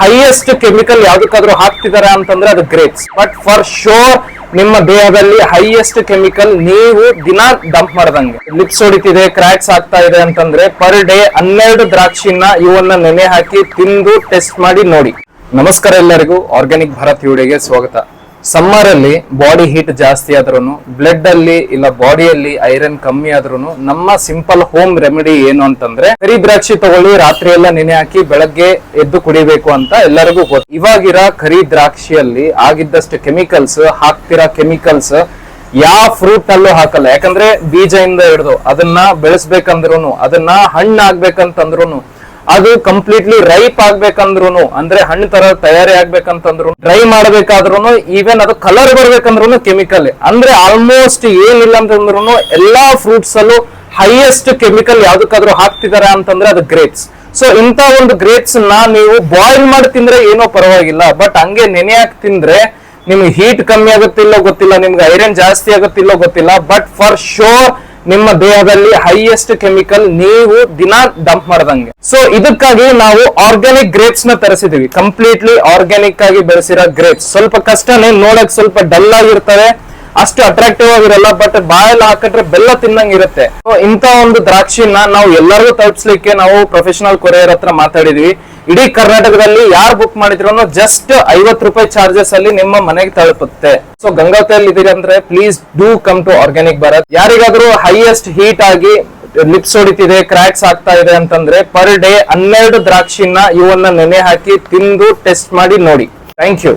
Highest chemical ಯಾವ್ದಕ್ಕಾದ್ರೂ ಹಾಕ್ತಿದಾರ ಅಂತಂದ್ರೆ ಅದು grapes but for sure ನಿಮ್ಮ ದೇಹದಲ್ಲಿ ಹೈಯೆಸ್ಟ್ ಕೆಮಿಕಲ್ ನೀವು ದಿನ ಡಂಪ್ ಮಾಡ್ದಂಗೆ. ಲಿಪ್ಸ್ ಹೊಡಿತಿದೆ ಕ್ರ್ಯಾಕ್ಸ್ ಆಗ್ತಾ ಇದೆ ಅಂತಂದ್ರೆ ಪರ್ ಡೇ ಹನ್ನೆರಡು ದ್ರಾಕ್ಷಿನ ಇವನ್ನ ನೆನೆ ಹಾಕಿ ತಿಂದು ಟೆಸ್ಟ್ ಮಾಡಿ ನೋಡಿ. ನಮಸ್ಕಾರ ಎಲ್ಲರಿಗೂ ಆರ್ಗ್ಯಾನಿಕ್ ಭಾರತ್ ವಿಡಿಯೋಗೆ ಸ್ವಾಗತ. ಸಮ್ಮರ್ ಅಲ್ಲಿ ಬಾಡಿ ಹೀಟ್ ಜಾಸ್ತಿ ಆದ್ರೂ ಬ್ಲಡ್ ಅಲ್ಲಿ ಇಲ್ಲ ಬಾಡಿಯಲ್ಲಿ ಐರನ್ ಕಮ್ಮಿ ಆದ್ರೂ ನಮ್ಮ ಸಿಂಪಲ್ ಹೋಮ್ ರೆಮಿಡಿ ಏನು ಅಂತಂದ್ರೆ ಕರಿ ದ್ರಾಕ್ಷಿ ತಗೊಳ್ಳಿ, ರಾತ್ರಿ ಎಲ್ಲ ನೆನೆ ಹಾಕಿ ಬೆಳಗ್ಗೆ ಎದ್ದು ಕುಡಿಬೇಕು ಅಂತ ಎಲ್ಲರಿಗೂ ಗೊತ್ತು. ಇವಾಗಿರ ಕರಿ ದ್ರಾಕ್ಷಿಯಲ್ಲಿ ಆಗಿದ್ದಷ್ಟು ಕೆಮಿಕಲ್ಸ್ ಹಾಕ್ತಿರೋ ಕೆಮಿಕಲ್ಸ್ ಯಾವ ಫ್ರೂಟ್ ಅಲ್ಲೂ ಹಾಕಲ್ಲ. ಯಾಕಂದ್ರೆ ಬೀಜದಿಂದ ಹಿಡಿದು ಅದನ್ನ ಬೆಳೆಸ್ಬೇಕಂದ್ರು ಅದನ್ನ ಹಣ್ಣು ಆಗ್ಬೇಕಂತಂದ್ರು ಅದು ಕಂಪ್ಲೀಟ್ಲಿ ರೈಪ್ ಆಗ್ಬೇಕಂದ್ರು ಅಂದ್ರೆ ಹಣ್ಣು ತರ ತಯಾರಿ ಆಗ್ಬೇಕಂತಂದ್ರು ಡ್ರೈ ಮಾಡ್ಬೇಕಾದ್ರು ಈವನ್ ಅದು ಕಲರ್ ಬರ್ಬೇಕಂದ್ರು ಕೆಮಿಕಲ್ ಅಂದ್ರೆ ಆಲ್ಮೋಸ್ಟ್ ಏನಿಲ್ಲ ಅಂತಂದ್ರು ಎಲ್ಲಾ ಫ್ರೂಟ್ಸ್ ಅಲ್ಲೂ ಹೈಯೆಸ್ಟ್ ಕೆಮಿಕಲ್ ಯಾವ್ದಕ್ಕಾದ್ರೂ ಹಾಕ್ತಿದಾರ ಅಂತಂದ್ರೆ ಅದು ಗ್ರೇಪ್ಸ್ ಸೊ ಇಂತ ಒಂದು ಗ್ರೇಪ್ಸ್ನ ನೀವು ಬಾಯ್ಲ್ ಮಾಡಿ ತಿಂದ್ರೆ ಏನೋ ಪರವಾಗಿಲ್ಲ. ಬಟ್ ಹಂಗೆ ನೆನೆ ಹಾಕಿ ತಿಂದ್ರೆ ನಿಮ್ಗೆ ಹೀಟ್ ಕಮ್ಮಿ ಆಗುತ್ತಿಲ್ಲೋ ಗೊತ್ತಿಲ್ಲ, ನಿಮ್ಗೆ ಐರನ್ ಜಾಸ್ತಿ ಆಗುತ್ತಿಲ್ಲೋ ಗೊತ್ತಿಲ್ಲ. ಬಟ್ ಫಾರ್ ಶೋರ್ ನಿಮ್ಮ ದೇಹದಲ್ಲಿ ಹೈಯೆಸ್ಟ್ ಕೆಮಿಕಲ್ ನೀವು ದಿನ ಡಂಪ್ ಮಾಡ್ದಂಗೆ. ಸೊ ಇದಕ್ಕಾಗಿ ನಾವು ಆರ್ಗ್ಯಾನಿಕ್ ಗ್ರೇಪ್ಸ್ನ ತರಿಸಿದೀವಿ. ಕಂಪ್ಲೀಟ್ಲಿ ಆರ್ಗ್ಯಾನಿಕ್ ಆಗಿ ಬೆಳೆಸಿರೋ ಗ್ರೇಪ್ಸ್ ಸ್ವಲ್ಪ ಕಷ್ಟನೇ ನೋಡಕ್ ಸ್ವಲ್ಪ ಡಲ್ ಆಗಿರ್ತವೆ ಅಷ್ಟು ಅಟ್ರಾಕ್ಟಿವ್ ಆಗಿರಲ್ಲ ಬಟ್ ಬಾಯಲ್ಲಿ ಹಾಕಿದ್ರೆ ಬೆಲ್ಲ ತಿನ್ನಂಗ್ ಇರುತ್ತೆ. ಇಂತ ಒಂದು ದ್ರಾಕ್ಷಿನ ನಾವು ಎಲ್ಲರಿಗೂ ತಲುಪಿಸ್ಲಿಕ್ಕೆ ನಾವು ಪ್ರೊಫೆಷನಲ್ ಕೊರಿಯರ್ ಹತ್ರ ಮಾತಾಡಿದ್ವಿ. ಇಡೀ ಕರ್ನಾಟಕದಲ್ಲಿ ಯಾರು ಬುಕ್ ಮಾಡಿದ್ರು ಜಸ್ಟ್ ಐವತ್ ರೂಪಾಯಿ ಚಾರ್ಜಸ್ ಅಲ್ಲಿ ನಿಮ್ಮ ಮನೆಗೆ ತಲುಪುತ್ತೆ. ಸೊ ಗಂಗಾವತಿಯಲ್ಲಿ ಇದೀರಿ ಅಂದ್ರೆ please do come to organic Bharat ಯಾರಿಗಾದ್ರೂ ಹೈಯೆಸ್ಟ್ ಹೀಟ್ ಆಗಿ ಲಿಪ್ಸ್ ಹೊಡಿತಿದೆ ಕ್ರ್ಯಾಕ್ಸ್ ಆಗ್ತಾ ಇದೆ ಅಂತಂದ್ರೆ ಪರ್ ಡೇ ಹನ್ನೆರಡು ದ್ರಾಕ್ಷಿನ ಇವನ್ನ ನೆನೆ ಹಾಕಿ ತಿಂದು ಟೆಸ್ಟ್ ಮಾಡಿ ನೋಡಿ. Thank you